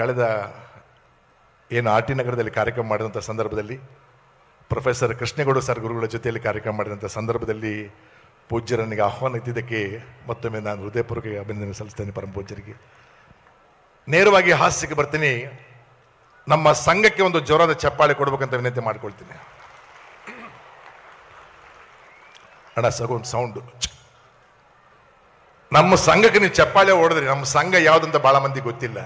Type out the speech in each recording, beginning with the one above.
ಕಳೆದ ಏನು R T ನಗರದಲ್ಲಿ ಕಾರ್ಯಕ್ರಮ ಮಾಡಿದಂಥ ಸಂದರ್ಭದಲ್ಲಿ ಪ್ರೊಫೆಸರ್ ಕೃಷ್ಣೇಗೌಡ ಸರ್ ಗುರುಗಳ ಜೊತೆಯಲ್ಲಿ ಕಾರ್ಯಕ್ರಮ ಮಾಡಿದಂಥ ಸಂದರ್ಭದಲ್ಲಿ ಪೂಜ್ಯರನಿಗೆ ಆಹ್ವಾನ ಇದ್ದಿದ್ದಕ್ಕೆ ಮತ್ತೊಮ್ಮೆ ನಾನು ಹೃದಯಪೂರ್ವಕ ಅಭಿನಂದನೆ ಸಲ್ಲಿಸ್ತೇನೆ ಪರಮ ಪೂಜ್ಯರಿಗೆ ನೇರವಾಗಿ ಹಾಸ್ಯಕ್ಕೆ ಬರ್ತೀನಿ. ನಮ್ಮ ಸಂಘಕ್ಕೆ ಒಂದು ಜ್ವರದ ಚಪ್ಪಾಳೆ ಕೊಡಬೇಕಂತ ವಿನಂತಿ ಮಾಡ್ಕೊಳ್ತೀನಿ. ಅಣ್ಣ, ಸಗು, ಒಂದು ಸೌಂಡು. ನಮ್ಮ ಸಂಘಕ್ಕೆ ನೀವು ಚಪ್ಪಾಳೆ ಓಡಿದ್ರಿ ನಮ್ಮ ಸಂಘ ಯಾವುದಂತ ಬಹಳ ಮಂದಿ ಗೊತ್ತಿಲ್ಲ.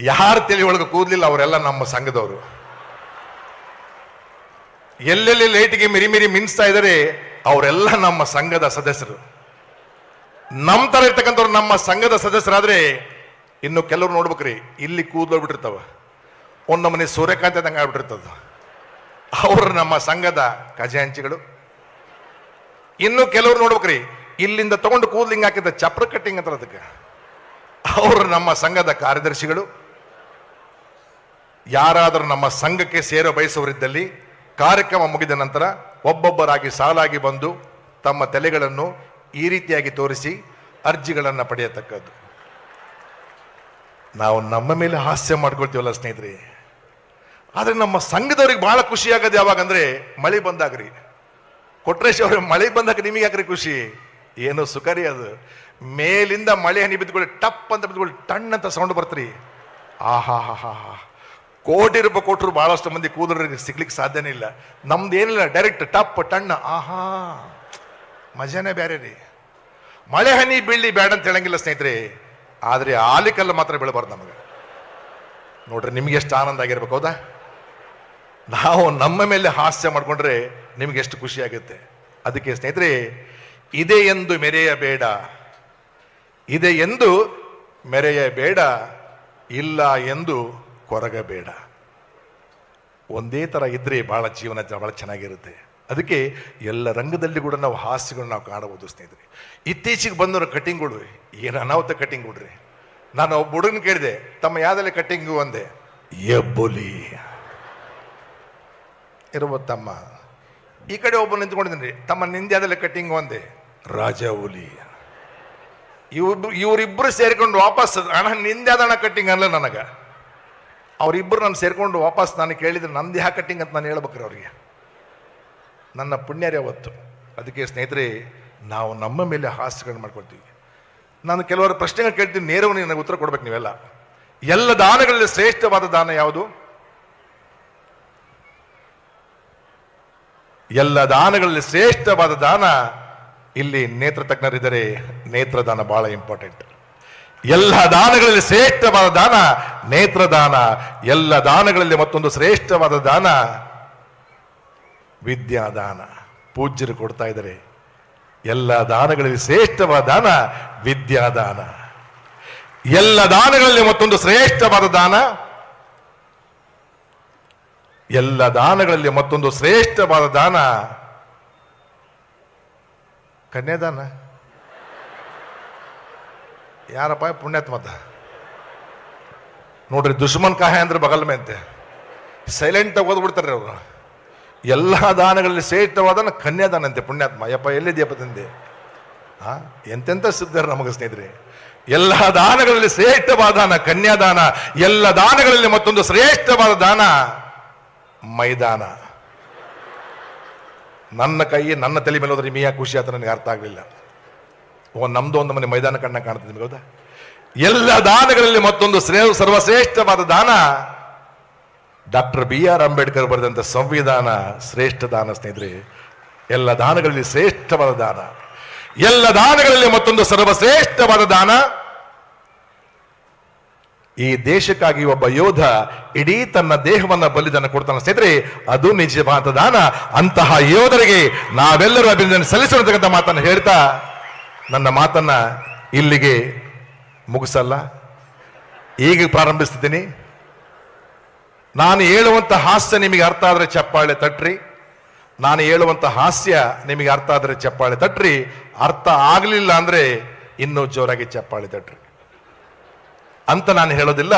ಯಾರು ತಲೆ ಒಳಗೆ ಕೂದಲಿಲ್ಲ ಅವರೆಲ್ಲ ನಮ್ಮ ಸಂಘದವರು. ಎಲ್ಲೆಲ್ಲಿ ಲೈಟ್ಗೆ ಮಿರಿ ಮಿರಿ ಮಿನ್ಸ್ತಾ ಇದ್ದಾರೆ ಅವರೆಲ್ಲ ನಮ್ಮ ಸಂಘದ ಸದಸ್ಯರು. ನಮ್ಮ ಥರ ಇರ್ತಕ್ಕಂಥವ್ರು ನಮ್ಮ ಸಂಘದ ಸದಸ್ಯರಾದ್ರೆ, ಇನ್ನು ಕೆಲವ್ರು ನೋಡ್ಬೇಕ್ರಿ, ಇಲ್ಲಿ ಕೂದಲು ಬಿಟ್ಟಿರ್ತಾವ. ಒಂದು ಮನೆ ಸೂರ್ಯಕಾಂತಿ ಆದಂಗೆ ಆಗ್ಬಿಟ್ಟಿರ್ತದ. ಅವರು ನಮ್ಮ ಸಂಘದ ಖಜಾಂಚಿಗಳು. ಇನ್ನು ಕೆಲವ್ರು ನೋಡ್ಬೇಕ್ರಿ, ಇಲ್ಲಿಂದ ತಗೊಂಡು ಕೂದಲಿಂಗ್ ಹಾಕಿದ ಚಪ್ರ ಕಟ್ಟಿಂಗ್ ಅಂತಾರೆ ಅದಕ್ಕೆ. ಅವರು ನಮ್ಮ ಸಂಘದ ಕಾರ್ಯದರ್ಶಿಗಳು. ಯಾರಾದರೂ ನಮ್ಮ ಸಂಘಕ್ಕೆ ಸೇರೋ ಬಯಸುವರಿದ್ದಲ್ಲಿ ಕಾರ್ಯಕ್ರಮ ಮುಗಿದ ನಂತರ ಒಬ್ಬೊಬ್ಬರಾಗಿ ಸಾಲಾಗಿ ಬಂದು ತಮ್ಮ ತಲೆಗಳನ್ನು ಈ ರೀತಿಯಾಗಿ ತೋರಿಸಿ ಅರ್ಜಿಗಳನ್ನು ಪಡೆಯತಕ್ಕದ್ದು. ನಾವು ನಮ್ಮ ಮೇಲೆ ಹಾಸ್ಯ ಮಾಡ್ಕೊಳ್ತೀವಲ್ಲ ಸ್ನೇಹಿತರೆ. ಆದರೆ ನಮ್ಮ ಸಂಘದವ್ರಿಗೆ ಭಾಳ ಖುಷಿ ಆಗೋದು ಯಾವಾಗಂದ್ರೆ ಮಳೆ ಬಂದಾಗ್ರಿ ಕೊಟ್ರೇಶ್ ಅವರು, ಮಳೆ ಬಂದಾಗ ನಿಮಗೆ ಯಾಕ್ರಿ ಖುಷಿ? ಏನು ಸುಖರಿ ಅದು. ಮೇಲಿಂದ ಮಳೆ ಹನಿ ಬಿದ್ದುಕೊಳ್ಳಿ ಟಪ್ ಅಂತ ಬಿದ್ದುಕೊಳ್ಳಿ ಟಣ್ಣಂತ ಸೌಂಡ್ ಬರ್ತ್ರಿ. ಆಹಾ ಹಾ ಹಾ ಹಾ ಕೋಟಿ ರೂಪಾಯಿ ಕೊಟ್ಟರು ಬಹಳಷ್ಟು ಮಂದಿ ಕೂದಲರಿಗೆ ಸಿಗ್ಲಿಕ್ಕೆ ಸಾಧ್ಯನೇ ಇಲ್ಲ. ನಮ್ದು ಏನಿಲ್ಲ ಡೈರೆಕ್ಟ್ ಟಪ್, ಟಣ್ಣ. ಆಹಾ, ಮಜಾನೇ ಬೇರೆ ರೀ. ಮಳೆ, ಹನಿ, ಬೀಳಿ ಬೇಡ ಅಂತ ಹೇಳಂಗಿಲ್ಲ ಸ್ನೇಹಿತರೆ. ಆದರೆ ಆಲಿಕಲ್ಲ ಮಾತ್ರ ಬೀಳಬಾರ್ದು ನಮಗೆ. ನೋಡ್ರಿ, ನಿಮ್ಗೆ ಎಷ್ಟು ಆನಂದ ಆಗಿರ್ಬೇಕು, ಹೌದಾ? ನಾವು ನಮ್ಮ ಮೇಲೆ ಹಾಸ್ಯ ಮಾಡಿಕೊಂಡ್ರೆ ನಿಮ್ಗೆ ಎಷ್ಟು ಖುಷಿ ಆಗುತ್ತೆ. ಅದಕ್ಕೆ ಸ್ನೇಹಿತರೆ, ಇದೆ ಎಂದು ಮೆರೆಯಬೇಡ ಇದೆ ಎಂದು ಮೆರೆಯಬೇಡ ಇಲ್ಲ ಎಂದು ಕೊರಗಬೇಡ. ಒಂದೇ ಥರ ಇದ್ದರೆ ಭಾಳ ಜೀವನ ಭಾಳ ಚೆನ್ನಾಗಿರುತ್ತೆ. ಅದಕ್ಕೆ ಎಲ್ಲ ರಂಗದಲ್ಲಿ ಕೂಡ ನಾವು ಹಾಸ್ಯಗಳನ್ನ ನಾವು ಕಾಣಬಹುದು ಸ್ನೇಹಿತರೆ. ಇತ್ತೀಚೆಗೆ ಬಂದವರು ಕಟಿಂಗ್ಗಳು ಏನು ಅನಾಹುತ ಕಟಿಂಗ್ ಕೊಡ್ರಿ ನಾನು ಒಬ್ಬ ಹುಡುಗನ ಕೇಳಿದೆ, ತಮ್ಮ ಯಾವ್ದಲ್ಲಿ ಕಟ್ಟಿಂಗು ಅಂದೆ, ಎಬ್ಬುಲಿ. ಇರುವ ತಮ್ಮ. ಈ ಕಡೆ ಒಬ್ಬ ನಿಂತ್ಕೊಂಡಿದ್ದೀನಿ, ತಮ್ಮ ನಿಂದ್ಯಾದಲ್ಲಿ ಕಟ್ಟಿಂಗ್ ಒಂದೆ ರಾಜ ಹುಲಿ ಇವ್ರು ಇವರಿಬ್ಬರು ಸೇರಿಕೊಂಡು ವಾಪಸ್, ಅಣ್ಣ ಹಣ ಕಟ್ಟಿಂಗ್ ಅಲ್ಲ ನನಗ. ಅವರಿಬ್ಬರು ನಾನು ಸೇರಿಕೊಂಡು ವಾಪಸ್ ನಾನು ಕೇಳಿದ್ರೆ ನಂದು ಯಾ ಕಟ್ಟಿಂಗ್ ಅಂತ ನಾನು ಹೇಳ್ಬೇಕ್ರಿ ಅವರಿಗೆ. ನನ್ನ ಪುಣ್ಯರೇ ಅವತ್ತು. ಅದಕ್ಕೆ ಸ್ನೇಹಿತರೆ, ನಾವು ನಮ್ಮ ಮೇಲೆ ಹಾಸ್ಯಗಳನ್ನು ಮಾಡ್ಕೊಳ್ತೀವಿ. ನಾನು ಕೆಲವರು ಪ್ರಶ್ನೆಗಳು ಕೇಳ್ತೀನಿ, ನೇರವಾಗಿ ನನಗೆ ಉತ್ತರ ಕೊಡ್ಬೇಕು ನೀವೆಲ್ಲ. ಎಲ್ಲ ದಾನಗಳಲ್ಲಿ ಶ್ರೇಷ್ಠವಾದ ದಾನ ಯಾವುದು? ಎಲ್ಲ ದಾನಗಳಲ್ಲಿ ಶ್ರೇಷ್ಠವಾದ ದಾನ, ಇಲ್ಲಿ ನೇತ್ರ ತಜ್ಞರಿದ್ದರೆ ನೇತ್ರದಾನ ಬಹಳ ಇಂಪಾರ್ಟೆಂಟ್ ಎಲ್ಲ ದಾನಗಳಲ್ಲಿ ಶ್ರೇಷ್ಠವಾದ ದಾನ ನೇತ್ರದಾನ ಎಲ್ಲ ದಾನಗಳಲ್ಲಿ ಮತ್ತೊಂದು ಶ್ರೇಷ್ಠವಾದ ದಾನ ವಿದ್ಯಾದಾನ ಪೂಜ್ಯರು ಕೊಡ್ತಾ ಇದ್ದಾರೆ. ಎಲ್ಲ ದಾನಗಳಲ್ಲಿ ಶ್ರೇಷ್ಠವಾದ ದಾನ ವಿದ್ಯಾದಾನ ಎಲ್ಲ ದಾನಗಳಲ್ಲಿ ಮತ್ತೊಂದು ಶ್ರೇಷ್ಠವಾದ ದಾನ ಎಲ್ಲ ದಾನಗಳಲ್ಲಿ ಮತ್ತೊಂದು ಶ್ರೇಷ್ಠವಾದ ದಾನ ಕನ್ಯಾದಾನ. ಯಾರಪ್ಪ ಪುಣ್ಯಾತ್ಮ ಅಂತ ನೋಡ್ರಿ ದುಶ್ಮನ್ ಕಾಯ ಅಂದ್ರೆ ಬಗಲ್ ಮೇಂತೆ ಸೈಲೆಂಟ್ ಆಗಿ ಓದ್ಬಿಡ್ತಾರೆ ಅವರು. ಎಲ್ಲ ದಾನಗಳಲ್ಲಿ ಶ್ರೇಷ್ಠವಾದನ ಕನ್ಯಾದಾನ ಅಂತೆ ಪುಣ್ಯಾತ್ಮ. ಯಪ್ಪ ಎಲ್ಲಿದೆಯಪ್ಪ ತಂದೆ? ಹಾ ಎಂತೆಂತ ಸಿದ್ಧರು ನಮಗೆ ಸ್ನೇಹಿತರೆ. ಎಲ್ಲ ದಾನಗಳಲ್ಲಿ ಶ್ರೇಷ್ಠವಾದ ದಾನ ಕನ್ಯಾದಾನ, ಎಲ್ಲ ದಾನಗಳಲ್ಲಿ ಮತ್ತೊಂದು ಶ್ರೇಷ್ಠವಾದ ದಾನ ಮೈದಾನ. ನನ್ನ ಕೈ ನನ್ನ ತಲೆ ಮೇಲೆ ಹೋದ್ರೆ ಯಾಕೆ ಖುಷಿ ಆತ ನನಗೆ ಅರ್ಥ ಆಗಲಿಲ್ಲ. ನಮ್ದು ಒಂದು ಮನೆ ಮೈದಾನ ಕಣ್ಣ ಕಾಣ್ತದೆ ನಿಮಗೆ, ಹೌದಾ? ಎಲ್ಲ ದಾನಗಳಲ್ಲಿ ಮತ್ತೊಂದು ಶ್ರೇ ಸರ್ವಶ್ರೇಷ್ಠವಾದ ದಾನ ಡಾಕ್ಟರ್ ಬಿ ಆರ್ ಅಂಬೇಡ್ಕರ್ ಬರೆದಂಥ ಸಂವಿಧಾನ ಶ್ರೇಷ್ಠ ದಾನ, ಸ್ನೇಹಿತರೆ. ಎಲ್ಲ ದಾನಗಳಲ್ಲಿ ಶ್ರೇಷ್ಠವಾದ ದಾನ. ಎಲ್ಲ ದಾನಗಳಲ್ಲಿ ಮತ್ತೊಂದು ಸರ್ವಶ್ರೇಷ್ಠವಾದ ದಾನ ಈ ದೇಶಕ್ಕಾಗಿ ಒಬ್ಬ ಯೋಧ ಇಡೀ ತನ್ನ ದೇಹವನ್ನ ಬಲಿದಾನ ಕೊಡ್ತಾನೆ. ಸ್ನೇಹಿತರೆ, ಅದು ನಿಜವಾದ ದಾನ. ಅಂತಹ ಯೋಧರಿಗೆ ನಾವೆಲ್ಲರೂ ಅಭಿನಂದನೆ ಸಲ್ಲಿಸಿರತಕ್ಕಂಥ ಮಾತನ್ನು ಹೇಳ್ತಾ ನನ್ನ ಮಾತನ್ನ ಇಲ್ಲಿಗೆ ಮುಗಿಸಲ್ಲ. ಈಗ ಪ್ರಾರಂಭಿಸ್ತಿದ್ದೀನಿ. ನಾನು ಹೇಳುವಂತ ಹಾಸ್ಯ ನಿಮಗೆ ಅರ್ಥ ಆದರೆ ಚಪ್ಪಾಳೆ ತಟ್ರಿ. ನಾನು ಹೇಳುವಂತ ಹಾಸ್ಯ ನಿಮಗೆ ಅರ್ಥ ಆದರೆ ಚಪ್ಪಾಳೆ ತಟ್ರಿ. ಅರ್ಥ ಆಗಲಿಲ್ಲ ಅಂದರೆ ಇನ್ನೂ ಜೋರಾಗಿ ಚಪ್ಪಾಳೆ ತಟ್ರಿ. ಅಂತ ನಾನು ಹೇಳೋದಿಲ್ಲ.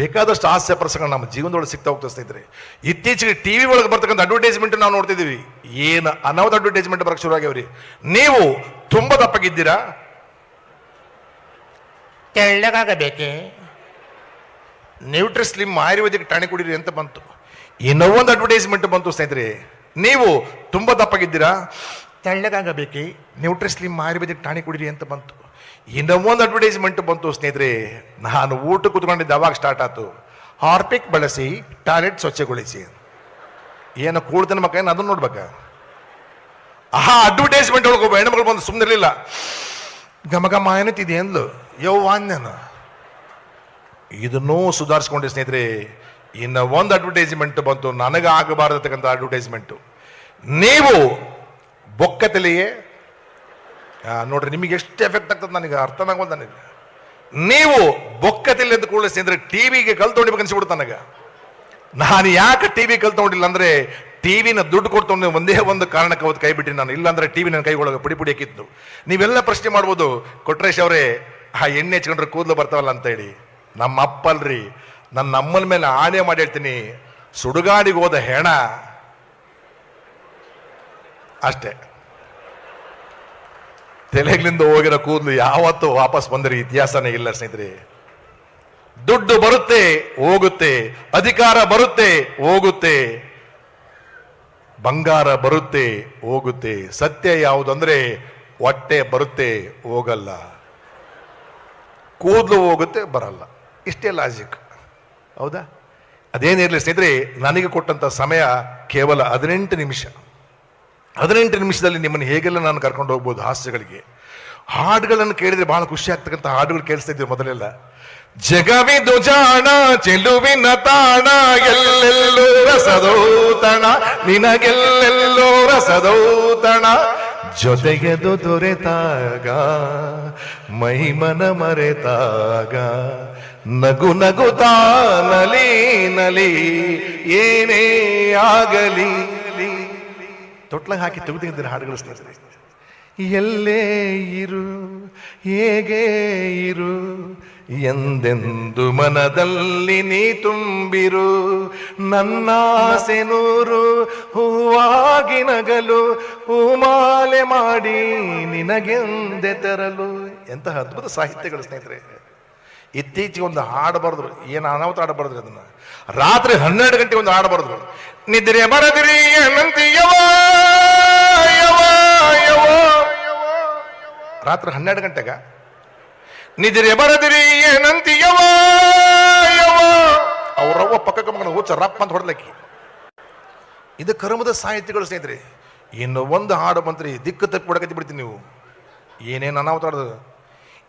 ಬೇಕಾದಷ್ಟು ಹಾಸ್ಯ ಪ್ರಸಂಗ ನಮ್ಮ ಜೀವನದೊಳಗೆ ಸಿಗ್ತಾ ಹೋಗ್ತಾ ಸ್ನೇಹಿತರೆ. ಇತ್ತೀಚೆಗೆ ಟಿವಿ ಒಳಗೆ ಬರ್ತಕ್ಕಂಥ ಅಡ್ವರ್ಟೈಸ್ಮೆಂಟ್ ನಾವು ನೋಡ್ತಿದ್ದೀವಿ. ಏನು ಅನಾಹುತ ಅಡ್ವರ್ಟೈಸ್ಮೆಂಟ್ ಬರಕ್ಕೆ ಶುರು ಆಗ್ಯಾವ್ರಿ. ನೀವು ತುಂಬ ದಪ್ಪಗಿದ್ದೀರಾ? ತೆಳ್ಳಗಾಗಬೇಕೆ? ನ್ಯೂಟ್ರಿ ಸ್ಲಿಮ್ ಆಯುರ್ವೇದಿಕ್ ಟಾಣಿ ಕುಡೀರಿ ಅಂತ ಬಂತು. ಇನ್ನೊಂದು ಅಡ್ವರ್ಟೈಸ್ಮೆಂಟ್ ಬಂತು ಸ್ನೇಹಿತರೆ. ನೀವು ತುಂಬ ದಪ್ಪಗಿದ್ದೀರಾ? ತೆಳ್ಳಗಾಗಬೇಕೆ? ನ್ಯೂಟ್ರಿ ಸ್ಲಿಮ್ ಆಯುರ್ವೇದಿಕ್ ಟಾಣಿ ಕುಡೀರಿ ಅಂತ ಬಂತು. ಇನ್ನೊಂದು ಅಡ್ವರ್ಟೈಸ್ಮೆಂಟ್ ಬಂತು ಸ್ನೇಹಿತರೆ ನಾನು ಊಟ ಕೂತ್ಕೊಂಡಿದ್ದೆ ಅವಾಗ ಸ್ಟಾರ್ಟ್ ಆಯ್ತು ಹಾರ್ಪಿಕ್ ಬಳಸಿ ಟಾಯ್ಲೆಟ್ ಸ್ವಚ್ಛಗೊಳಿಸಿ. ಏನು ಕೂಡ್ತನ ಮಕ್ಕ ಏನು ಅದನ್ನು ನೋಡ್ಬೇಕ. ಆಹಾ ಅಡ್ವರ್ಟೈಸ್ಮೆಂಟ್ ಒಳಗೆ ಒಬ್ಬ ಹೆಣ್ಮಗಳು ಬಂದು ಸುಮ್ಮನೆ ಇರಲಿಲ್ಲ ಗಮಗಮ ಏನತ್ತಿದೆ ಅಂದ್ಲು. ಯವ್ವಾನ್ಯನ ಇದನ್ನೂ ಸುಧಾರಿಸ್ಕೊಂಡೆ ಸ್ನೇಹಿತರೆ ಇನ್ನು ಒಂದು ಅಡ್ವರ್ಟೈಸ್ಮೆಂಟ್ ಬಂತು ನನಗೆ ಆಗಬಾರದಕ್ಕಂಥ ಅಡ್ವರ್ಟೈಸ್ಮೆಂಟು ನೀವು ಬೊಕ್ಕ ತಲೆಯೇ ಆ, ನೋಡ್ರಿ, ನಿಮಗೆ ಎಷ್ಟು ಎಫೆಕ್ಟ್ ಆಗ್ತದೆ ನನಗೆ ಅರ್ಥನಾಗೋದು ನನಗೆ. ನೀವು ಬೊಕ್ಕತಿಲ್ಲ ಎಂದು ಕೂಡಿಸಿ ಅಂದ್ರೆ ಟಿವಿಗೆ ಕಲ್ ನನಗೆ. ನಾನು ಯಾಕೆ ಟಿವಿ ಕಲ್ ಅಂದರೆ ಅಂದ್ರೆ ಟಿವಿನ ದುಡ್ಡು ಕೊಡ್ತೊಂಡು ಒಂದೇ ಒಂದು ಕಾರಣಕ್ಕೆ ಅವತ್ತು ಕೈ ಬಿಟ್ಟಿನಿ ನಾನು. ಇಲ್ಲಾಂದ್ರೆ ಟಿವಿ ನನ್ನ ಕೈಗೊಳಗೆ ಪುಡಿ ಪುಡಿ ಹಾಕಿತ್ತು. ನೀವೆಲ್ಲ ಪ್ರಶ್ನೆ ಮಾಡ್ಬೋದು, ಕೊಟ್ರೇಶ್ ಅವರೇ, ಆ ಎಣ್ಣೆ ಹಚ್ಕೊಂಡ್ರೆ ಕೂದಲು ಬರ್ತಾವಲ್ಲ ಅಂತ ಹೇಳಿ. ನಮ್ಮ ಅಪ್ಪಲ್ರಿ ನನ್ನ ಅಮ್ಮನ ಮೇಲೆ ಆಣೆ ಮಾಡಿ ಹೇಳ್ತೀನಿ, ಸುಡುಗಾಡಿಗೆ ಹೋದ ಹೆಣ. ಅಷ್ಟೇ. ತಲೆಗಳಿಂದ ಹೋಗಿರೋ ಕೂದಲು ಯಾವತ್ತೂ ವಾಪಸ್ ಬಂದರೆ ಇತಿಹಾಸನೇ ಇಲ್ಲ, ಸ್ನೇಹಿತರೆ. ದುಡ್ಡು ಬರುತ್ತೆ, ಹೋಗುತ್ತೆ. ಅಧಿಕಾರ ಬರುತ್ತೆ, ಹೋಗುತ್ತೆ. ಬಂಗಾರ ಬರುತ್ತೆ, ಹೋಗುತ್ತೆ. ಸತ್ಯ ಯಾವುದಂದ್ರೆ ಹೊಟ್ಟೆ ಬರುತ್ತೆ, ಹೋಗಲ್ಲ. ಕೂದಲು ಹೋಗುತ್ತೆ, ಬರಲ್ಲ. ಇಷ್ಟೇ ಲಾಜಿಕ್ ಹೌದಾ? ಅದೇನಿರಲಿ ಸ್ನೇಹಿತರೆ, ನನಗೆ ಕೊಟ್ಟಂತ ಸಮಯ ಕೇವಲ ಹದಿನೆಂಟು ನಿಮಿಷ. ಹದಿನೆಂಟು ನಿಮಿಷದಲ್ಲಿ ನಿಮ್ಮನ್ನು ಹೇಗೆಲ್ಲ ನಾನು ಕರ್ಕೊಂಡು ಹೋಗ್ಬೋದು ಹಾಸ್ಯಗಳಿಗೆ? ಹಾಡುಗಳನ್ನು ಕೇಳಿದ್ರೆ ಬಹಳ ಖುಷಿ ಆಗ್ತಕ್ಕಂಥ ಹಾಡುಗಳು ಕೇಳಿಸ್ತಾ ಇದ್ದೀವಿ ಮೊದಲೆಲ್ಲ. ಜಗವಿ ದುಜಾಣ ಚೆಲುವಿನ ತಾಣ, ಎಲ್ಲೆಲ್ಲೋ ರಸದೌತಣ, ನಿನಗೆಲ್ಲೆಲ್ಲೋ ರಸದೌತಣ. ಜೊತೆಗೆದು ದೊರೆತಾಗ ಮಹಿಮನ ಮರೆತಾಗ, ನಗು ನಗುತಾ ನಲಿ ನಲಿ, ಏನೇ ಆಗಲಿ. ತೊಟ್ಲಾಗ ಹಾಕಿ ತೆಗೆದಿದ್ದಾರೆ ಹಾಡುಗಳು ಸ್ನೇಹಿತರೆ ಎಲ್ಲೇ ಇರು, ಹೇಗೆ ಇರು, ಎಂದೆಂದು ಮನದಲ್ಲಿ ನೀ ತುಂಬಿರು, ನನ್ನಾಸೆ ನೂರು, ಹೂವಾಗಿ ನಗಲು, ಹೂಮಾಲೆ ಮಾಡಿ ನಿನಗೆಂದೆ ತರಲು. ಎಂತಹ ಅದ್ಭುತ ಸಾಹಿತ್ಯಗಳು ಸ್ನೇಹಿತರೆ. ಇತ್ತೀಚೆಗೆ ಒಂದು ಹಾಡು ಬರೆದ್ರು. ಏನು ಅನಾಹುತ ಹಾಡು ಬರೆದ್ರಿ ಅದನ್ನು? ರಾತ್ರಿ ಹನ್ನೆರಡು ಗಂಟೆಗೆ ಒಂದು ಹಾಡು ಬರೆದ್ರು. ನಿದ್ರೆ ಬರದಿರಿ. ರಾತ್ರಿ ಹನ್ನೆರಡು ಗಂಟೆಗ, ನಿದ್ರೆ ಬರದಿರಿ ಏನಂತೀಯವ ಅವರವ್ವ ಪಕ್ಕಕ್ಕೆ ಮಗನ ಹುಚ್ಚ ರಪ್ಪ ಅಂತ ಹೊಡೆದಕ್ಕಿ ಇದು ಕರ್ಮದ ಸಾಹಿತ್ಯಗಳು ಸ್ನೇಹಿತರೆ. ಇನ್ನು ಒಂದು ಹಾಡು ಮಂತ್ರಿ ದಿಕ್ಕು ತಪ್ಪಿ ಬಿಡಕತ್ತಿ ಬಿಡ್ತೀನಿ ನೀವು. ಏನೇನು ಅನಾಹುತ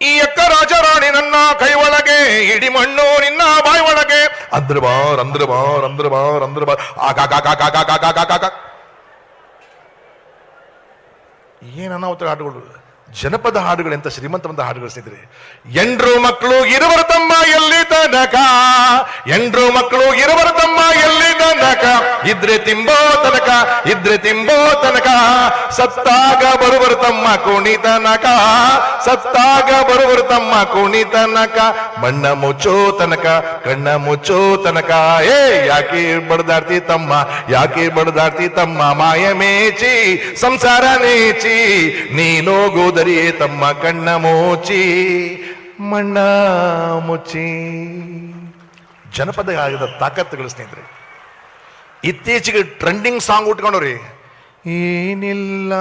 ಈ ಎಕ್ಕ ರಾಜರಾಣಿ ನನ್ನ ಕೈ ಒಳಗೆ ಇಡಿ ಮಣ್ಣು ನಿನ್ನ ಬಾಯಿ ಒಳಗೆ ಅಂದ್ರ ಬಾರ್ ಅಂದ್ರ ಬಾರ್ ಅಂದ್ರ ಬಾರ್ ಅಂದ್ರ ಬಾರ್ ಆಗಾಗ ಏನನ್ನ ಅವತ್ತು ಆಟಗಳು ಜನಪದ ಹಾಡುಗಳು ಎಂತ ಶ್ರೀಮಂತವಂತ ಹಾಡುಗಳು ಸ್ನೇಹಿತರೆ. ಎಂಡ್ರು ಮಕ್ಕಳು ಇರುವರು ತಮ್ಮ ಎಲ್ಲಿ ತನಕ? ಎಂಡ್ರು ಮಕ್ಕಳು ಇರುವರು ತಮ್ಮ ಎಲ್ಲಿ ತನಕ? ಇದ್ರೆ ತಿಂಬೋ ತನಕ, ಇದ್ರೆ ತಿಂಬೋ ತನಕ. ಸತ್ತಾಗ ಬರುವರು ತಮ್ಮ ಕುಣಿ ತನಕ, ಸತ್ತಾಗ ಬರುವರು ತಮ್ಮ ಕುಣಿ ತನಕ. ಮಣ್ಣ ಮುಚ್ಚೋ ತನಕ, ಕಣ್ಣ ಮುಚ್ಚೋ ತನಕ. ಏ, ಯಾಕೆ ಬಡದಾಡ್ತಿ ತಮ್ಮ, ಯಾಕೆ ಬಡದಾಡ್ತಿ ತಮ್ಮ? ಮಾಯ ಮೇಚಿ, ಸಂಸಾರ ನೇಚಿ ನೀನೋಗೋದರಿಯೇ ತಮ್ಮ ಕಣ್ಣ ಮೋಚಿ ಮಣ್ಣ ಮುಚ್ಚಿ ಜನಪದ ಆಗಿದ ತಾಕತ್ತುಗಳು ಸ್ನೇಹಿತರೆ, ಇತ್ತೀಚೆಗೆ ಟ್ರೆಂಡಿಂಗ್ ಸಾಂಗ್ ಉಟ್ಕೊಂಡವ್ರಿ ಏನಿಲ್ಲ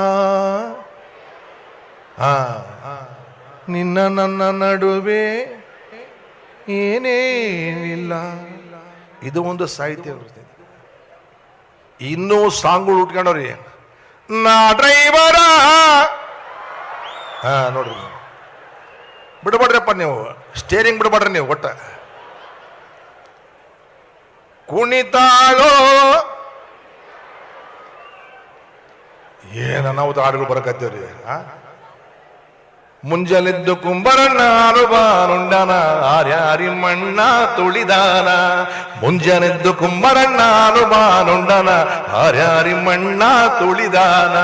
ಆ. ನಿನ್ನ ನನ್ನ ನಡುವೆ ಏನೇನಿಲ್ಲ ಇದು ಒಂದು ಸಾಹಿತ್ಯ. ಇನ್ನೂ ಸಾಂಗ್ಗಳು ಉಟ್ಕೊಂಡವ್ರಿ ನಾ ಡ್ರೈವರ ಹಾ ನೋಡ್ರಿ. ಬಿಡಬೇಡ್ರಪ್ಪ ನೀವು. ಸ್ಟೇರಿಂಗ್ ಬಿಡಬೇಡ್ರಿ ನೀವು ಒಟ್ಟ. ಕುಣಿತಾಳೋ. ಏನ ನಾವು ಹಾಡುಗಳು ಬರಕತ್ತೀವ್ರಿ ಆ? ಮುಂಜಾನೆದ್ದು ಕುಂಬರಣ್ಣ ಅನುಬಾನುಂಡನ ಆರ್ಯಾರಿ ಮಣ್ಣ ತುಳಿದಾನ. ಮುಂಜಾನೆದ್ದು ಕುಂಬರಣ್ಣ ಅನುಬಾನುಂಡನ ಆರ್ಯಾರಿ ಮಣ್ಣ ತುಳಿದಾನ.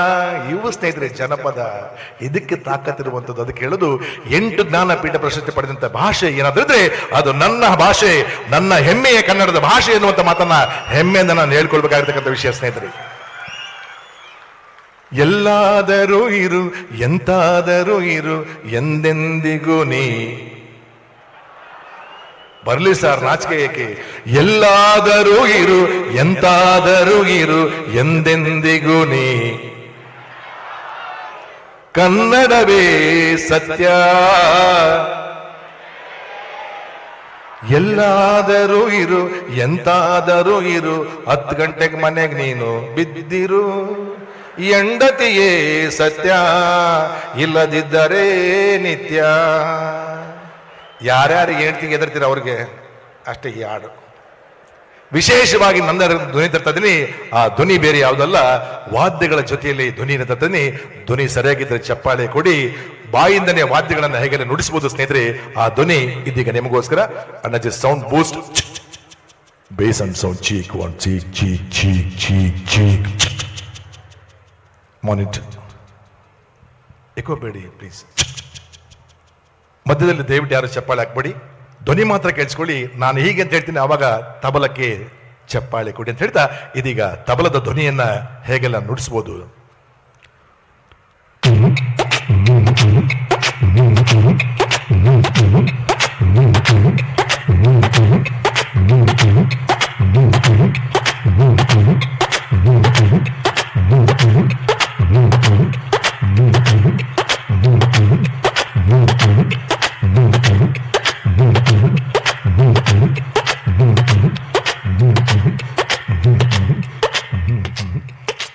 ಇವು ಸ್ನೇಹಿತರೆ ಜನಪದ. ಇದಕ್ಕೆ ತಾಕತ್ತಿರುವಂಥದ್ದು ಅದಕ್ಕೆ ಹೇಳೋದು, ಎಂಟು ಜ್ಞಾನಪೀಠ ಪ್ರಶಸ್ತಿ ಪಡೆದಂಥ ಭಾಷೆ ಏನಾದ್ರೆ ಅದು ನನ್ನ ಭಾಷೆ, ನನ್ನ ಹೆಮ್ಮೆಯ ಕನ್ನಡದ ಭಾಷೆ ಎನ್ನುವಂಥ ಮಾತನ್ನ ಹೆಮ್ಮೆಯಿಂದ ನಾನು ಹೇಳ್ಕೊಳ್ಬೇಕಾಗಿರ್ತಕ್ಕಂಥ ವಿಷಯ ಸ್ನೇಹಿತರೆ. ಎಲ್ಲಾದರೂ ಇರು, ಎಂತಾದರೂ ಇರು, ಎಂದೆಂದಿಗೂ ನೀ. ಬರ್ಲಿ ಸರ್, ನಾಚಿಕೆ ಎಲ್ಲಾದರೂ ಇರು, ಎಂತಾದರೂ ಇರು, ಎಂದೆಂದಿಗೂ ನೀ. ಕನ್ನಡವೇ ಸತ್ಯ. ಎಲ್ಲಾದರೂ ಇರು, ಎಂತಾದರೂ ಇರು, ಹತ್ತು ಗಂಟೆಗೆ ಮನೆಗೆ ನೀನು ಬಿದ್ದಿರು. ಎಂಡತಿಯೇ ಸತ್ಯ, ಇಲ್ಲದಿದ್ದರೆ ನಿತ್ಯ. ಯಾರ್ಯಾರು ಹೇಳ್ತಿಗೆ ಎದರ್ತೀರ ಅವ್ರಿಗೆ ಅಷ್ಟೇ ಈ ಹಾಡು. ವಿಶೇಷವಾಗಿ ನನ್ನ ಧ್ವನಿ ತರ್ತಾ ಇದೀನಿ ಆ ಧ್ವನಿ ಬೇರೆ ಯಾವುದಲ್ಲ, ವಾದ್ಯಗಳ ಜೊತೆಯಲ್ಲಿ ಧ್ವನಿಯನ್ನು ತರ್ತೀನಿ ಧ್ವನಿ ಸರಿಯಾಗಿದ್ದರೆ ಚಪ್ಪಾಳೆ ಕೊಡಿ, ಬಾಯಿಂದನೇ ವಾದ್ಯಗಳನ್ನು ಹೇಗೆ ನುಡಿಸಬಹುದು ಸ್ನೇಹಿತರೆ, ಆ ಧ್ವನಿ ಇದೀಗ ನಿಮಗೋಸ್ಕರ ಅನ್ನಜಿ sound boost bass and sound check, one check check check check check. Monitor echo Bedi please ಮಧ್ಯದಲ್ಲಿ ದಯವಿಟ್ಟು ಯಾರು ಚಪ್ಪಾಳೆ ಹಾಕ್ಬೇಡಿ. ಧ್ವನಿ ಮಾತ್ರ ಕೇಳಿಸ್ಕೊಳ್ಳಿ. ನಾನು ಹೀಗೆ ಅಂತ ಹೇಳ್ತೀನಿ, ಆವಾಗ ತಬಲಕ್ಕೆ ಚಪ್ಪಾಳೆ ಕೊಡಿ ಅಂತ ಹೇಳ್ತಾ, ಇದೀಗ ತಬಲದ ಧ್ವನಿಯನ್ನ ಹೇಗೆಲ್ಲ ನುಡಿಸ್ಬೋದು?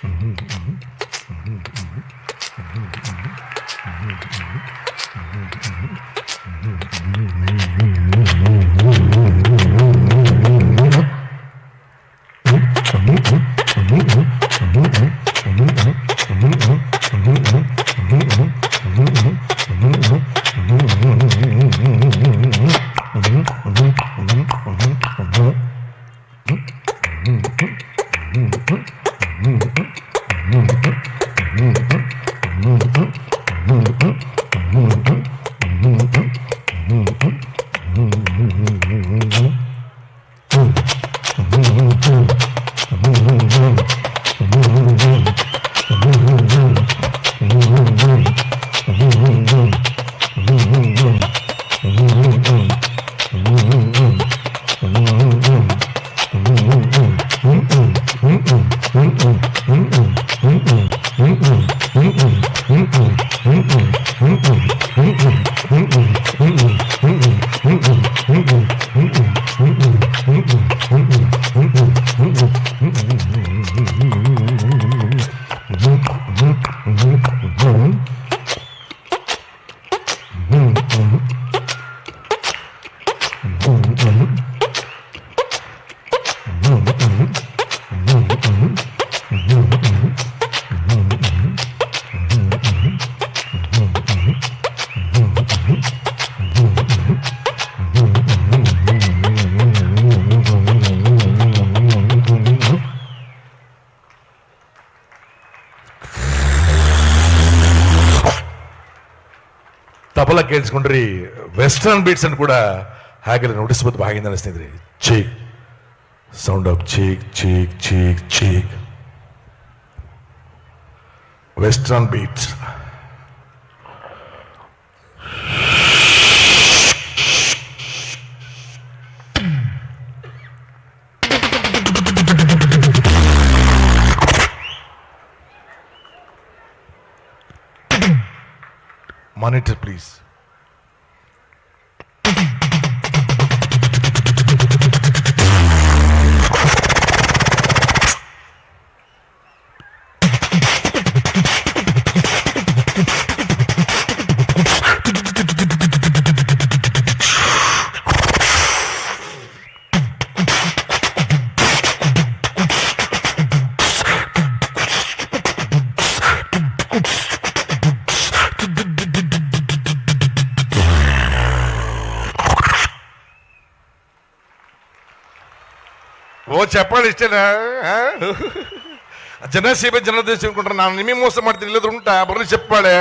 Mm-hmm. ತಬಲ ಕೇಳಿಸ್ಕೊಂಡ್ರಿ ವೆಸ್ಟರ್ನ್ ಬೀಟ್ಸ್ ಅನ್ನು ಕೂಡ ಹಾಗೆಲ್ಲ ನುಡಿಸಬಹುದು ಬಾಗಿಂದ ಅನಿಸ್ತಿದ್ರಿ check sound of check check check check western beats monitor ಚಪ್ಪಾಳೆ ಇಷ್ಟೇನಾ? ಜನ ಸೇವೆ ಜನದೇಶ ಅನ್ಕೊಂಡ್ರೆ ನಾನು ನಿಮಗೆ ಮೋಸ ಮಾಡ್ತೀನಿ, ಇಲ್ಲದ್ರು ಉಂಟಾ? ಬರ್ರಿ ಚಪ್ಪಾಳೆ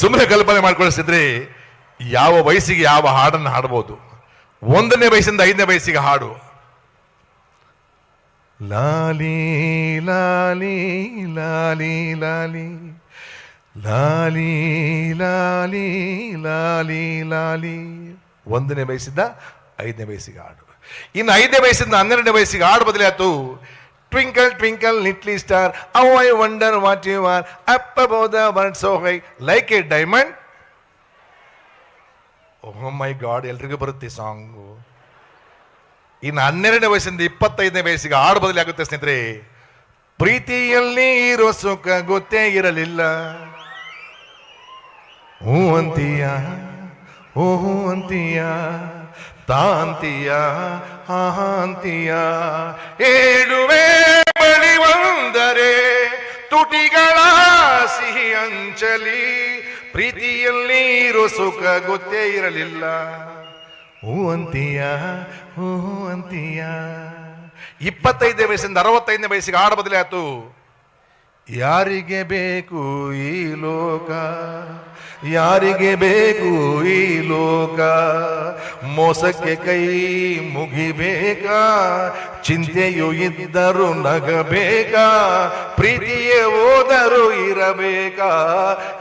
ಸುಮ್ಮನೆ ಕಲ್ಪನೆ ಮಾಡ್ಕೊಳಿಸಿದ್ರಿ ಯಾವ ವಯಸ್ಸಿಗೆ ಯಾವ ಹಾಡನ್ನು ಹಾಡಬಹುದು ಒಂದನೇ ವಯಸ್ಸಿಂದ ಐದನೇ ವಯಸ್ಸಿಗೆ ಹಾಡು. ಲಾಲಿ ಲಾಲಿ ಲಾಲಿ ಲಾಲಿ ಲಾಲಿ ಲಾಲಿ ಲಾಲಿ ಲಾಲಿ, ಒಂದನೇ ವಯಸ್ಸಿಂದ ಐದನೇ ವಯಸ್ಸಿಗೆ ಹಾಡು ಇನ್ನು ಐದನೇ ವಯಸ್ಸಿಂದ ಹನ್ನೆರಡನೇ ವಯಸ್ಸಿಗೆ ಹಾಡು ಬದಲಾಯ್ತು twinkle twinkle little star how I wonder what you are up above the world so high like a diamond oh my god ಎಲ್ರಿಗೂ ಬರುತ್ತೆ ಸಾಂಗು ಇನ್ನು ಹನ್ನೆರಡನೇ ವಯಸ್ಸಿಂದ ಇಪ್ಪತ್ತೈದನೇ ವಯಸ್ಸಿಗೆ ಹಾಡು ಬದಲಿ ಆಗುತ್ತೆ ಸ್ನೇಹಿತರೆ. ಪ್ರೀತಿಯಲ್ಲಿ ಇರೋ ಸುಖ ಗೊತ್ತೇ ಇರಲಿಲ್ಲ. ಹೂ ಅಂತೀಯ ಹೂ ಅಂತೀಯ ತಾಂತೀಯ ಹಾ ಅಂತೀಯ ಏಳುವೆ ಬಳಿ ಬಂದರೆ ತುಟಿಗಳ ಸಿಹಿ ಅಂಚಲಿ, ಪ್ರೀತಿಯಲ್ಲಿ ಇರೋ ಸುಖ ಗೊತ್ತೇ ಇರಲಿಲ್ಲ. ಹೂ ಅಂತೀಯ ಹೂ ಅಂತೀಯ ಇಪ್ಪತ್ತೈದನೇ ವಯಸ್ಸಿಂದ ಅರವತ್ತೈದನೇ ವಯಸ್ಸಿಗೆ ಆಡ ಬದಲಾಯ್ತು. ಯಾರಿಗೆ ಬೇಕು ಈ ಲೋಕ? ಯಾರಿಗೆ ಬೇಕು ಈ ಲೋಕ? ಮೋಸಕ್ಕೆ ಕೈ ಮುಗಿಬೇಕಾ? ಚಿಂತೆಯು ಇದ್ದರೂ ನಗಬೇಕಾ? ಪ್ರೀತಿಯೇ ಹೋದರೂ ಇರಬೇಕಾ?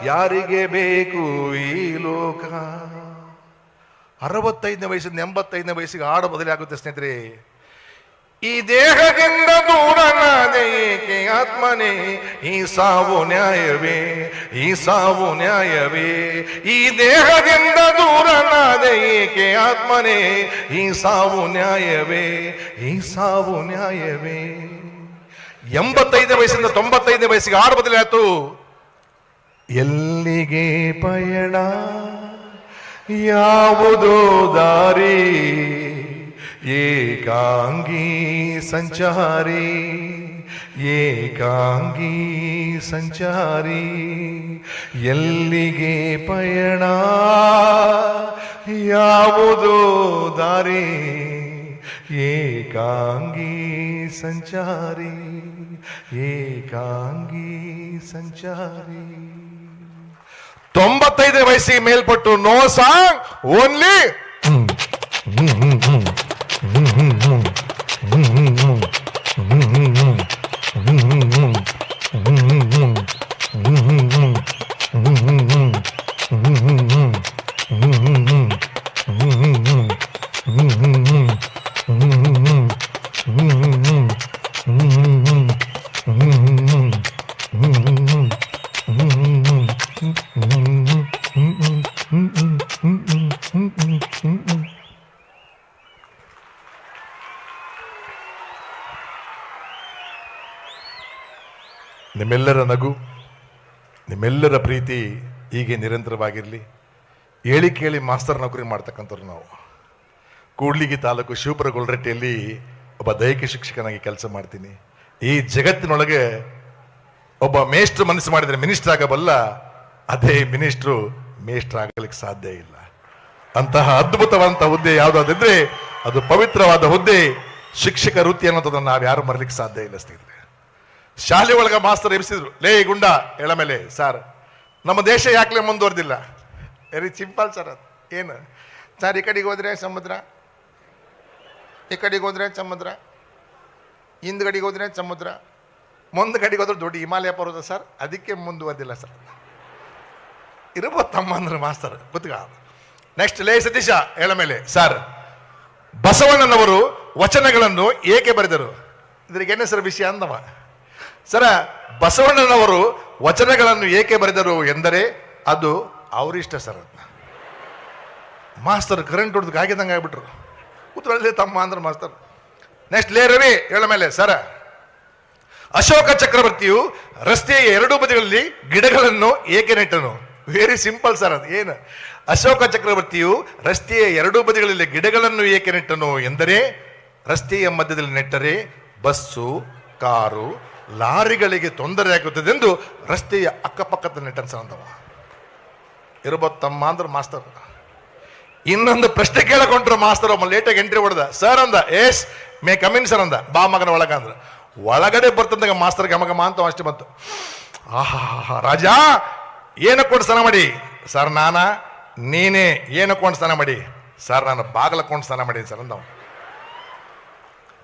ಯಾರಿಗೆ ಬೇಕು ಈ ಲೋಕ? ಅರವತ್ತೈದನೇ ವಯಸ್ಸಿಂದ ಎಂಬತ್ತೈದನೇ ವಯಸ್ಸಿಗೆ ಹಾಡು ಬದಲಾಗುತ್ತೆ ಸ್ನೇಹಿತರೆ. ಈ ದೇಹದಿಂದ ದೂರನಾದ ಏಕೆ ಆತ್ಮನೇ? ಈ ಸಾವು ನ್ಯಾಯವೇ? ಈ ಸಾವು ನ್ಯಾಯವೇ? ಈ ದೇಹದಿಂದ ದೂರನಾದ ಏಕೆ ಆತ್ಮನೇ? ಈ ಸಾವು ನ್ಯಾಯವೇ? ಈ ಸಾವು ನ್ಯಾಯವೇ? ಎಂಬತ್ತೈದನೇ ವಯಸ್ಸಿಂದ ತೊಂಬತ್ತೈದನೇ ವಯಸ್ಸಿಗೆ ಹಾಡು ಬದಲಾಯ್ತು. ಎಲ್ಲಿಗೆ ಪಯಣ? ಯಾವುದೋ ದಾರಿ? ಏಕಾಂಗಿ ಸಂಚಾರಿ ಏಕಾಂಗಿ ಸಂಚಾರಿ, ಎಲ್ಲಿಗೆ ಪಯಣ? ಯಾವುದೋ ದಾರಿ? ಏಕಾಂಗಿ ಸಂಚಾರಿ ಏಕಾಂಗಿ ಸಂಚಾರಿ. ತೊಂಬತ್ತೈದನೇ ವಯಸ್ಸಿಗೆ ಮೇಲ್ಪಟ್ಟು ನೋ ಸಾಂಗ್, ಓನ್ಲಿ. ನಿಮ್ಮೆಲ್ಲರ ನಗು, ನಿಮ್ಮೆಲ್ಲರ ಪ್ರೀತಿ ಹೀಗೆ ನಿರಂತರವಾಗಿರಲಿ. ಹೇಳಿ ಕೇಳಿ ಮಾಸ್ತರ್ ನೌಕರಿ ಮಾಡ್ತಕ್ಕಂಥವ್ರು ನಾವು. ಕೂಡ್ಲಿಗಿ ತಾಲೂಕು ಶಿವಪುರ ಗೊಲ್ರಟ್ಟಿಯಲ್ಲಿ ಒಬ್ಬ ದೈಹಿಕ ಶಿಕ್ಷಕನಾಗಿ ಕೆಲಸ ಮಾಡ್ತೀನಿ. ಈ ಜಗತ್ತಿನೊಳಗೆ ಒಬ್ಬ ಮೇಷ್ಟ್ರು ಮನಸ್ಸು ಮಾಡಿದರೆ ಮಿನಿಸ್ಟರ್ ಆಗಬಲ್ಲ, ಅದೇ ಮಿನಿಸ್ಟ್ರು ಮೇಷ್ಟ್ರ್ ಆಗಲಿಕ್ಕೆ ಸಾಧ್ಯ ಇಲ್ಲ. ಅಂತಹ ಅದ್ಭುತವಾದಂಥ ಹುದ್ದೆ ಯಾವುದಾದ್ರೆ ಅದು ಪವಿತ್ರವಾದ ಹುದ್ದೆ ಶಿಕ್ಷಕ ವೃತ್ತಿ ಅನ್ನೋದನ್ನು ನಾವು ಯಾರು ಮರಲಿಕ್ಕೆ ಸಾಧ್ಯ ಇಲ್ಲ ಸ್ನೇಹಿತರೆ. ಶಾಲೆ ಒಳಗ ಮಾಸ್ತರ್ ಎಬ್ಸಿದ್ರು. ಲೇ ಗುಂಡ ಎಳಮೇಲೆ ಸರ್. ನಮ್ಮ ದೇಶ ಯಾಕಲೆ ಮುಂದುವರೆದಿಲ್ಲ? ವೆರಿ ಸಿಂಪಲ್ ಸರ್ ಅದು. ಏನು? ಸರ್, ಈ ಕಡೆಗೆ ಹೋದ್ರೆ ಸಮುದ್ರ? ಈ ಕಡೆಗೆ ಹೋದ್ರೆ ಸಮುದ್ರ? ಹಿಂದ್ಗಡೆಗೆ ಹೋದ್ರೆ ಸಮುದ್ರ? ಮುಂದ್ ಕಡೆಗೆ ಹೋದ್ರೆ ದೊಡ್ಡ ಹಿಮಾಲಯ ಪರ್ವತ ಸರ್. ಅದಕ್ಕೆ ಮುಂದುವರೆದಿಲ್ಲ ಸರ್. ಇರ್ಬೋದು ತಮ್ಮ ಅಂದ್ರೆ ಮಾಸ್ತರ್ ಗೊತ್ತಿಗ ನೆಕ್ಸ್ಟ್ ಲೇ ಸತೀಶ ಎಳಮೇಲೆ ಮೇಲೆ, ಸರ್. ಬಸವಣ್ಣನವರು ವಚನಗಳನ್ನು ಏಕೆ ಬರೆದರು? ಇದ್ರಿಗೇನೆ ಸರ್ ವಿಷಯ ಅಂದವ? ಸರ, ಬಸವಣ್ಣನವರು ವಚನಗಳನ್ನು ಏಕೆ ಬರೆದರು ಎಂದರೆ ಅದು ಅವರಿಷ್ಟ ಸರ್ ಮಾಸ್ತರ್ ಕರೆಂಟ್ ಹೊಡೆದು ಆಗಿದಂಗೆ ಆಗ್ಬಿಟ್ರು. ಕೂತ್ಕೊಳ್ಳಿ ತಮ್ಮ ಅಂದ್ರೆ ಮಾಸ್ತರ್. ನೆಕ್ಸ್ಟ್ ಲೇ ರವಿ, ಹೇಳ ಮೇಲೆ. ಸರ, ಅಶೋಕ ಚಕ್ರವರ್ತಿಯು ರಸ್ತೆಯ ಎರಡೂ ಬದಿಗಳಲ್ಲಿ ಗಿಡಗಳನ್ನು ಏಕೆ ನೆಟ್ಟನು? ವೆರಿ ಸಿಂಪಲ್ ಸರ್ ಅದು. ಏನು? ಅಶೋಕ ಚಕ್ರವರ್ತಿಯು ರಸ್ತೆಯ ಎರಡೂ ಬದಿಗಳಲ್ಲಿ ಗಿಡಗಳನ್ನು ಏಕೆ ನೆಟ್ಟನು ಎಂದರೆ ರಸ್ತೆಯ ಮಧ್ಯದಲ್ಲಿ ನೆಟ್ಟರೆ ಬಸ್ಸು, ಕಾರು ಲಾರಿಗಳಿಗೆ ತೊಂದರೆ ಆಗುತ್ತದೆ ಎಂದು ರಸ್ತೆಯ ಅಕ್ಕಪಕ್ಕದ ನೆಟ್ಟನ್ ಸರ್ ಅಂತವ ಇರ್ಬೋದು ತಮ್ಮ ಅಂದ್ರೆ ಮಾಸ್ತರ್ ಇನ್ನೊಂದು ಪ್ರಶ್ನೆ ಕೇಳಕೊಂಡ್ರು ಮಾಸ್ತರ್ ಒಮ್ಮ ಲೇಟಾಗಿ ಎಂಟ್ರಿ ಹೊಡೆದ. ಸರ್ ಅಂದ ಎಸ್ ಮೇ ಕಮಿನ್ ಸರ್ ಅಂದ. ಬಾ ಮಗನ ಒಳಗ ಅಂದ್ರೆ. ಒಳಗಡೆ ಬರ್ತಂದಾಗ ಮಾಸ್ತರ್ ಗಮ ಗಮ ಅಂತ ಅಷ್ಟೇ ಬಂತು. ಆಹಾ ರಾಜ ಏನಕ್ಕೊಂಡು ಸ್ನಾನ ಮಾಡಿ? ಸರ್ ನಾನ, ನೀನೇ ಏನಕ್ಕೊಂಡು ಸ್ನಾನ ಮಾಡಿ? ಸರ್ ನಾನು ಬಾಗಲಕ್ಕೊಂಡು ಸ್ನಾನ ಮಾಡಿ ಸರ್ ಅಂದವ.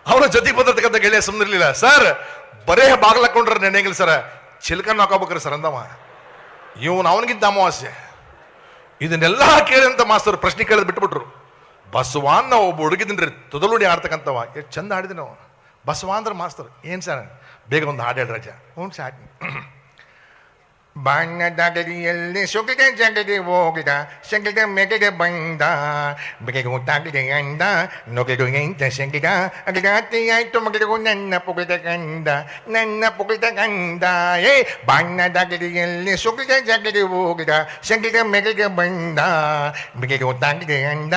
ಅವನ ಜೊತೆ ಬಂದಿರ್ತಕ್ಕಂಥ ಗೆಳೆಯ ಸುಮ್ಮನಿರ್ಲಿಲ್ಲ ಸರ್ ಬರೇ ಬಾಗ್ಲಕ್ಕೊಂಡ್ರೆ ನೆನೆಗಿಲ್ಲ ಸರ? ಚಿಲ್ಕನ್ ಹಾಕೋಬೇಕ್ರಿ ಸರ್ ಅಂದವ. ಇವನು ಅವನಿಗಿದ್ದ ಅಮಾವಾಸ್ಯೆ. ಇದನ್ನೆಲ್ಲ ಕೇಳಿದಂತ ಮಾಸ್ತರ್ ಪ್ರಶ್ನೆ ಕೇಳಿದ್ ಬಿಟ್ಬಿಟ್ರು. ಬಸವಾನ್ನ ಒಬ್ಬ ಹುಡುಗಿದ್ರಿ ತುದಲುಡಿ ಆಡ್ತಕ್ಕಂಥವ. ಎಷ್ಟು ಚಂದ ಆಡಿದ ನಾವು ಬಸವ ಅಂದ್ರೆ ಮಾಸ್ತರ್. ಏನು ಸರ್? ಬೇಗ ಒಂದು ಹಾಡು ಹೇಳಿ ರಾಜ. ಹ್ಞೂ ಸಾಕು ಬಣ್ಣದಗಡಿಯಲ್ಲಿ ಸುಗದ ಜಗದೆ ಹೋಗಿದ ಸಗದ ಮೆಗದ ಬಂದ ಬೆಳಗು ತಾಗದೆ ಅಂದ ನೊಗದು ಎಂತ ಸಗಿದ ಅಗದಾತಿಯಾಯ್ತು ಮಗದು ನನ್ನ ಪುಗದ ಗಂದ ನನ್ನ ಪುಗದ ಗಂದ ಏ ಬಣ್ಣದಗಡಿಯಲ್ಲಿ ಸುಗದ ಜಗದೆ ಹೋಗಿದ ಸಗದ ಮೆಗದ ಬಂದ ಬೆಳಗು ತಾಗದೆ ಅಂದ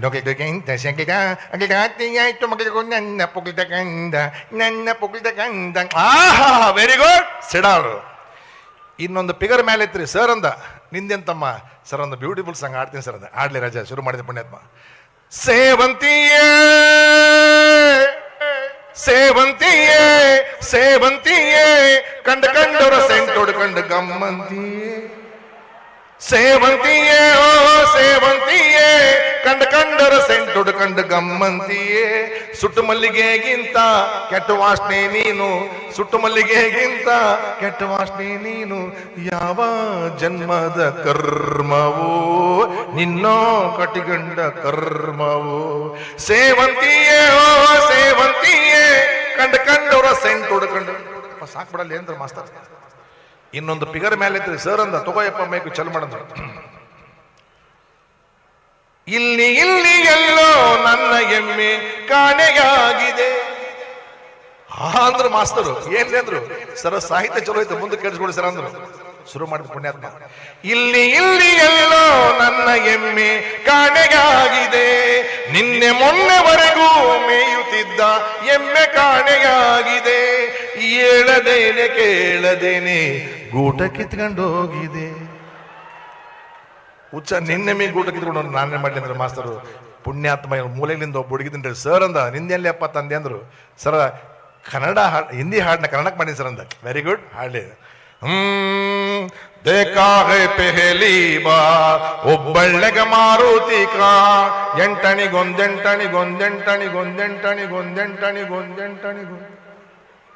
ನೊಗದು ಎಂತ ಸಗಿದ ಅಗದಾತಿಯಾಯ್ತು ಮಗದು ನನ್ನ ಪುಗದ ಗಂದ ನನ್ನ ಪುಗದ ಗಂದ ಆಹಾ ವೆರಿ ಗುಡ್ ಸಿಡಾರು. ಇನ್ನೊಂದು ಪಿಗರ್ ಮೇಲೆ ಇತ್ರಿ ಸರ್ ಅಂದ ನಿಂದೆಂತಮ್ಮ? ಸರ್ ಒಂದು ಬ್ಯೂಟಿಫುಲ್ ಸಾಂಗ್ ಆಡ್ತೀನಿ ಸರ್ ಅಂದ ಆಡ್ಲಿ ರಾಜ, ಶುರು ಮಾಡಿದ ಪುಣ್ಯಾತ್ಮ. ಸೇವಂತಿಯೇ ಸೇವಂತಿಯೇ ಸೇವಂತಿಯೇ, ಕಂಡ ಕಂಡರ ಸೆಂಟ್ ಹೊಡ್ಕಂಡು ಗಮ್ಮಂತಿಯೇ. ಸೇವಂತಿಯೇ, ಓ ಸೇವಂತಿಯೇ, ಕಂಡ ಕಂಡರ ಸೆಂಟ್ ಕಂಡು ಗಮ್ಮಂತಿಯೇ. ಸುಟ್ಟು ಮಲ್ಲಿಗೆಗಿಂತ ಕೆಟ್ಟ ವಾಸನೆ ನೀನು, ಸುಟ್ಟು ಮಲ್ಲಿಗೆಗಿಂತ ಕೆಟ್ಟ ವಾಸನೆ ನೀನು. ಯಾವ ಜನ್ಮದ ಕರ್ಮವೋ, ನಿನ್ನೋ ಕಟಿಗಂಡ ಕರ್ಮವೋ. ಸೇವಂತಿಯೇ, ಓ ಸೇವಂತಿಯೇ, ಕಂಡ ಕಂಡವರ ಸೆಂಟ್ ಕಂಡು ಸಾಕ್ಬಿಡಲ್ಲ ಏನ್ರ ಮಾಸ್ತರ್ ಇನ್ನೊಂದು ಪಿಗರ್ ಮೇಲೆ ಇದ್ರಿ ಸರ್ ಅಂದ ತಗೋಯಪ್ಪ ಮೇಕು ಚಲ್ ಮಾಡಂದ್ರು ಇಲ್ಲಿ ಇಲ್ಲಿ ಎಲ್ಲೋ ನನ್ನ ಎಮ್ಮೆ ಕಾಣೆಯಾಗಿದೆ. ಅಂದ್ರು ಮಾಸ್ತರು ಏನ್ ಅಂದ್ರು ಸರ ಸಾಹಿತ್ಯ ಚಲೋ ಐತೆ, ಮುಂದೆ ಕೇಳಿಸ್ಕೊಡಿ ಸರ್ ಅಂದ್ರು. ಶುರು ಮಾಡಿದ ಪುಣ್ಯಾತ್ಮ. ಇಲ್ಲಿ ಇಲ್ಲಿ ಎಲ್ಲೋ ನನ್ನ ಎಮ್ಮೆ ಕಾಣೆಯಾಗಿದೆ. ನಿನ್ನೆ ಮೊನ್ನೆವರೆಗೂ ಮೇಯುತ್ತಿದ್ದ ಎಮ್ಮೆ ಕಾಣೆಯಾಗಿದೆ. ಏಳದೇನೆ, ಕೇಳದೇನೆ ಗೂಟ ಕಿತ್ಕೊಂಡು ಹೋಗಿದೆ. ಹುಚ್ಚ, ನಿನ್ನೆ ಮೀ ಗೂಟ ಕಿತ್ಕೊಂಡು ನಾನೇ ಮಾಡಲಿ ಅಂದ್ರೆ ಮಾಸ್ತರು. ಪುಣ್ಯಾತ್ಮ ಮೂಲೆಯಿಂದ ಒಬ್ಬ ಹುಡುಗಿದ್ರೆ ಸರ್ ಅಂದ. ಅಪ್ಪ ತಂದೆ? ಅಂದ್ರು. ಸರ, ಕನ್ನಡ ಹಾಡ್ ಹಿಂದಿ ಹಾಡನ್ನ ಕನ್ನಡಕ್ಕೆ ಮಾಡಿ ಸರ್ ಅಂದ. ವೆರಿ ಗುಡ್ ಹಾಡ್ಲಿ. ಹ್ಮ್ ದೇಖಾ ಕಾ ಪೆಹಲಿ ಬಾ, ಒಬ್ಬಳ್ಳೆಗ ಮಾರುತಿ ಕಾ. ಎಂಟಣಿಗೊಂದೆಂಟಣಿಗೊಂದೆಂಟಣಿಗೊಂದೆಂಟಣಿಗೊಂದೆಂಟಣಿಗೊಂದೆಂಟಣಿಗೊಂದ್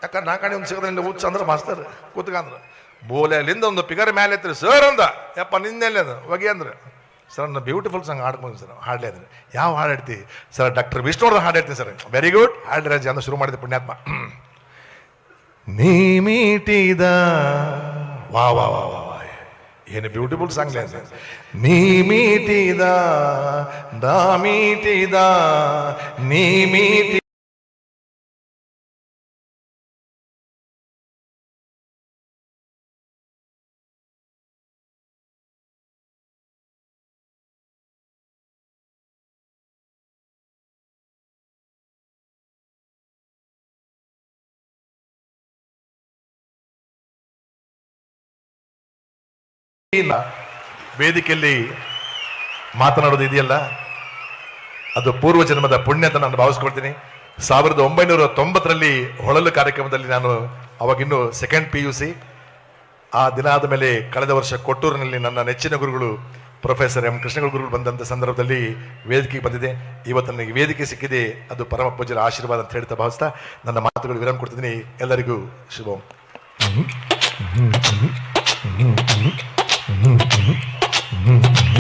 ಯಾಕಂದ್ರೆ ನಾ ಕಡೆ ಒಂದು ಸಿಗದ್ರಿಂದ ಹುಚ್ಚ ಅಂದ್ರೆ ಮಾಸ್ತರ್, ಕೂತ್ಕಂದ್ರ. ಬೋಲೆ ಅಲ್ಲಿಂದ ಒಂದು ಪಿಗರ್ ಮೇಲೆ ಐತ್ರಿ ಸರ್ ಅಂದ. ಯಪ್ಪ, ನಿನ್ನೆಲ್ಲಿ ಅದು? ಹೊಗೆ ಅಂದ್ರೆ, ಸರ್, ನನ್ನ ಬ್ಯೂಟಿಫುಲ್ ಸಾಂಗ್ ಹಾಡ್ಕೊಂಡು ಸರ್, ಹಾಡಲೇ ಅಂದರೆ ಯಾವ ಹಾಡು ಹಾಡ್ತಿ ಸರ್, ಡಾಕ್ಟರ್ ವಿಷ್ಣುವರ್ಧನ್ ಹಾಡು ಹೇಳ್ತೀನಿ ಸರ್. ವೆರಿ ಗುಡ್ ಹಾಡ್ರಿ ರಾಜ ಅಂದ್ರೆ ಶುರು ಮಾಡಿದೆ ಪುಣ್ಯಾತ್ಮ. ನೀ ಮೀಟಿದ ವಾ ವಾ ವಾ ವಾ ವಾ. ಏನು ಬ್ಯೂಟಿಫುಲ್ ಸಾಂಗ್ ಸರ್ ನೀ ಮೀಟಿದ, ದಾ ಮೀಟಿದ, ನೀ ಮೀಟಿ ಇಲ್ಲ. ವೇದಿಕೆಯಲ್ಲಿ ಮಾತನಾಡೋದು ಇದೆಯಲ್ಲ? ಅದು ಪೂರ್ವ ಜನ್ಮದ ಪುಣ್ಯ ಅಂತ ನಾನು ಭಾವಿಸ್ಕೊಳ್ತೀನಿ. ಸಾವಿರದ ಒಂಬೈನೂರ ತೊಂಬತ್ತರಲ್ಲಿ ಹೊಳಲು ಕಾರ್ಯಕ್ರಮದಲ್ಲಿ ನಾನು ಅವಾಗಿನ್ನು ಸೆಕೆಂಡ್ ಪಿ ಯು ಸಿ ಆ ದಿನ ಆದ ಮೇಲೆ ಕಳೆದ ವರ್ಷ ಕೊಟ್ಟೂರಿನಲ್ಲಿ ನನ್ನ ನೆಚ್ಚಿನ ಗುರುಗಳು ಪ್ರೊಫೆಸರ್ ಎಂ ಕೃಷ್ಣಗುರು ಗುರುಗಳು ಬಂದಂಥ ಸಂದರ್ಭದಲ್ಲಿ ವೇದಿಕೆಗೆ ಬಂದಿದೆ. ಇವತ್ತು ನನಗೆ ವೇದಿಕೆ ಸಿಕ್ಕಿದೆ. ಅದು ಪರಮ ಪೂಜ್ಯರ ಆಶೀರ್ವಾದ ಅಂತ ಹೇಳ್ತಾ ಭಾವಿಸ್ತಾ ನನ್ನ ಮಾತುಗಳು ವಿರಾಮ ಕೊಡ್ತಿದ್ದೀನಿ. ಎಲ್ಲರಿಗೂ ಶುಭಂ. Mm-hmm.